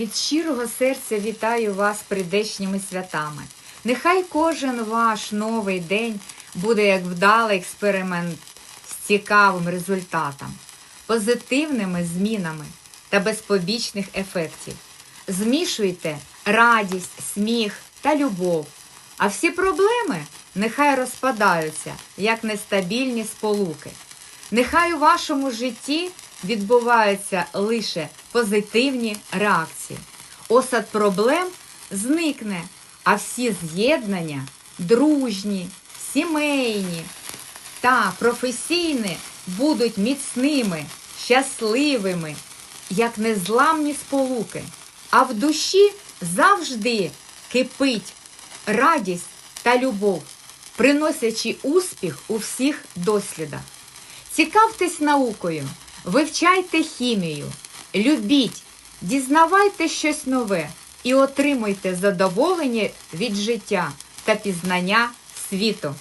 Від щирого серця вітаю вас прийдешніми святами. Нехай кожен ваш новий день буде як вдалий експеримент з цікавим результатом, позитивними змінами та без побічних ефектів. Змішуйте радість, сміх та любов, а всі проблеми нехай розпадаються як нестабільні сполуки. Нехай у вашому житті відбуваються лише позитивні реакції. Осад проблем зникне, а всі з'єднання дружні, сімейні та професійні будуть міцними, щасливими, як незламні сполуки. А в душі завжди кипить радість та любов, приносячи успіх у всіх дослідах. Цікавтесь наукою, вивчайте хімію, любіть, дізнавайте щось нове і отримуйте задоволення від життя та пізнання світу.